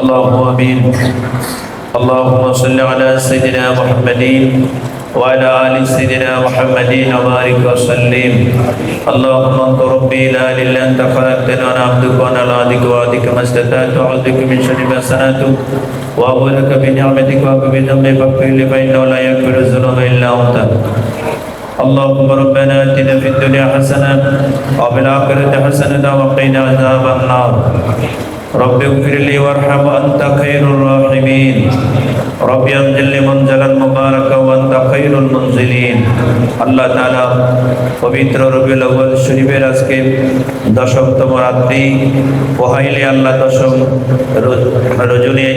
اللهم آمين. اللهم صل على سيدنا محمد وعلى آل سيدنا محمد وبارك وسلم. اللهم انت ربي لا إله أنت خلقتنا وأنا عبدك وأنا على عهدك وعهدك ما استطعت. أعوذ من شر ما صنعت وابو لك بنعمتك وابو بذنبي فاغفر لي فإنه لا يغفر الذنوب إلا أنت. اللهم ربنا آتنا في الدنيا حسنة وفي الآخرة حسنة وقنا عذاب النار. رب اغفر لي وارحم وانت خير الراحمين. رب انزل لي منزلا مباركا খাইরুল মঞ্জিলিন। আল্লাহ তালা পবিত্র রবিউল আউ্বাল শরীফের আজকে দশমতম রাত্রি পহাইলে আল্লাহ দশম রজনী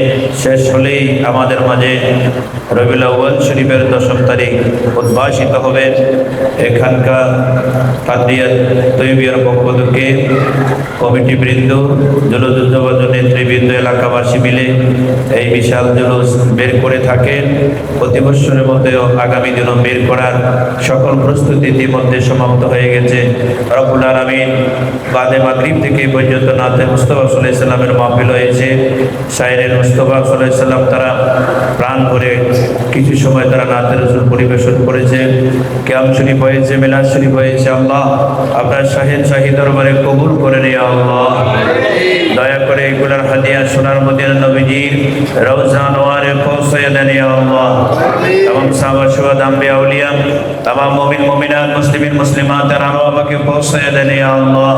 শেষ হলেই আমাদের মাঝে রবিউল আউ্বাল শরীফের দশম তারিখ উদ্ভাসিত হবে। এখানকার কাদিয়া তৈবিয়ার পক্ষ থেকে কমিটিবৃন্দ জলযুদ্ধবাজ নেতৃবৃন্দ, এলাকাবাসী মিলে এই বিশাল জলুস বের করে থাকেন। প্রতি বছরের আগামী দিনও বের করার সকল প্রস্তুতি ইতিমধ্যে সমাপ্ত হয়ে গেছে। রবুল আলমিন বাদে মাগরিব থেকে পর্যন্ত নাতে মুস্তফা সাল্লাহ ইসলামের মাহফিল হয়েছে। শাইরের মুস্তফা সাল্লাহ ইসলাম তারা প্রাণ করে কিছু সময় তারা নাতে রসুল পরিবেশন করেছে। ক্যাম শরীফ হয়েছে, মিলাদ শরীফ হয়েছে, আল্লাহ আপনার শাহিদ শাহী দরবারে কবুল করে নিয়ে, আল্লাহ। দয়া করে এগুলার হাদিয়া সোনার মদিন নবীজির রওজা নোয়ারে পৌঁছে দেন ইয়া আল্লাহ। তামাম সাহাবা শুহাদ, আম্বিয়া আউলিয়া মুসলিমিন, মুসলিমাত আর আরও আমাকে পৌঁছে দেন ইয়া আল্লাহ।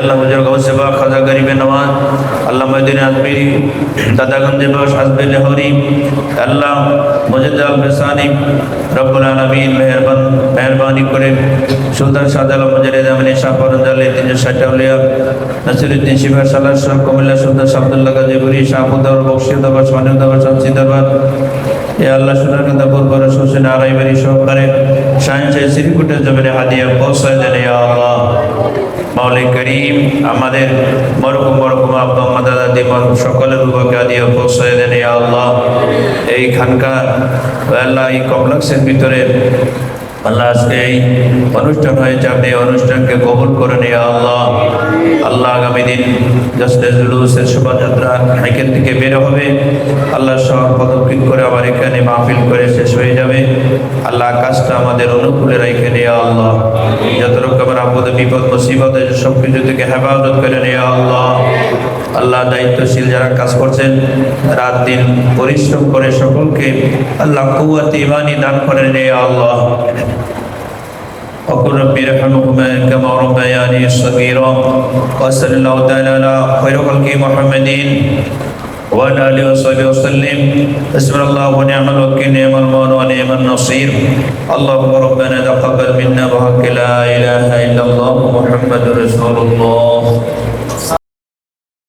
আল্লাহ, হুজুর গৌসে বা খাজা, গরিবে নওয়াজ, আল্লাহ মদিন আজমিরি দাদাগঞ্জে বস হাসবে লাহোরি, আল্লাহ মুজিদ আল বেসানি, রব্বুল আলামিন মেহেরবান, মেহরবানি করে সুলতান শাহজালাল মুজাহিদ আমিনী শাহ তিনশো ষাট আউলিয়া, নাসিরুদ্দিন শাহ কুমিল্লা সুলতান শাহদুল্লাহ গাজীপুরি স্বাধীনতাবাদ শামসিদাবাদ এ আল্লাহ কথা বলবার হোসেন আড়াইবাড়ি সহকারে সায়েন্সে শ্রীকুটের জমিনে হাদিয়া পৌঁছায় দেন আল্লাহ। মাওলাই করিম, আমাদের মরকুম মরকুম আব্বা, আম্মা, দাদা দি মরকুম সকলের রূপকে আদিয়া পৌঁছায় দেন আল্লাহ। এই খানকার আল্লাহ, এই কমপ্লেক্সের ভিতরে আল্লাহ আজকে এই অনুষ্ঠান হয়েছে, আপনি অনুষ্ঠানকে কবুল করে নিয়ে আল্লাহ। আল্লাহ আগামী দিন জসলে জুলুসের শোভাযাত্রা এখান থেকে বের হবে। আল্লাহ সব পদক্ষেপ করে আবার এখানে মাহফিল করে শেষ হয়ে যাবে। আল্লাহ কাজটা আমাদের অনুকূলে রেখে নিয়ে আল্লাহ। যত রকমের আপদ বিপদ, মুসিবত সব কিছু থেকে হেফাজত করে নিয়ে আল্লাহ। আল্লাহ দায়িত্বশীল যারা কাজ করছেন, রাত দিন পরিশ্রম করে সকলকে আল্লাহ কুয়াত ইমানি দান করে নিয়ে আল্লাহ। وقل رب ارحمهما كما ربياني صغيرا. وصلى الله تعالى على خير خلق محمد وعلى آله وصحبه وسلم. حسبنا الله ونعم الوكيل نعم المولى ونعم النصير. اللهم ربنا تقبل منا بحق لا إله إلا الله محمد رسول الله.